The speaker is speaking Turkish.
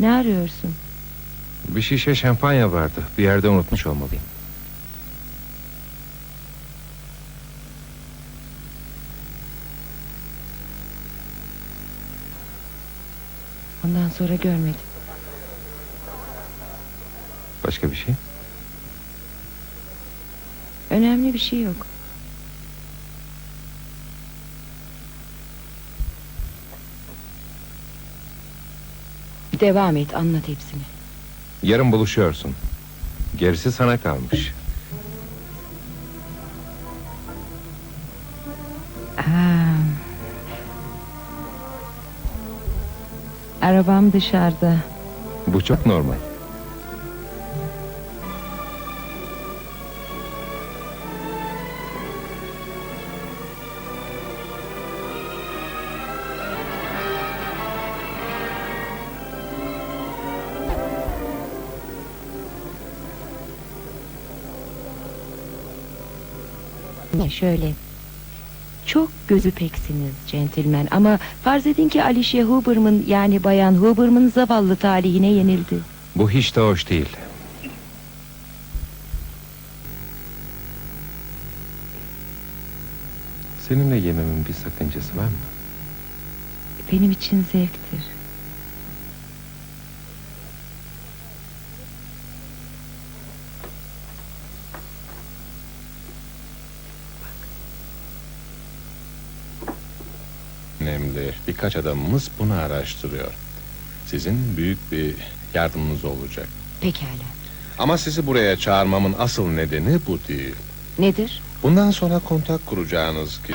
Ne arıyorsun? Bir şişe şampanya vardı. Bir yerde unutmuş olmalıyım. Ondan sonra görmedim. Başka bir şey? Önemli bir şey yok. Devam et anlat hepsini. Yarın buluşuyorsun. Gerisi sana kalmış. Ha. Arabam dışarıda. Bu çok normal. Ne şöyle. Çok gözü peksiniz centilmen ama farz edin ki Alicia Huberman yani bayan Huberman zavallı talihine yenildi. Bu hiç de hoş değil. Seninle yememin bir sakıncası var mı? Benim için zevktir. Önemli. Birkaç adamımız bunu araştırıyor. Sizin büyük bir yardımınız olacak. Pekala. Ama sizi buraya çağırmamın asıl nedeni bu değil. Nedir? Bundan sonra kontak kuracağınız ki...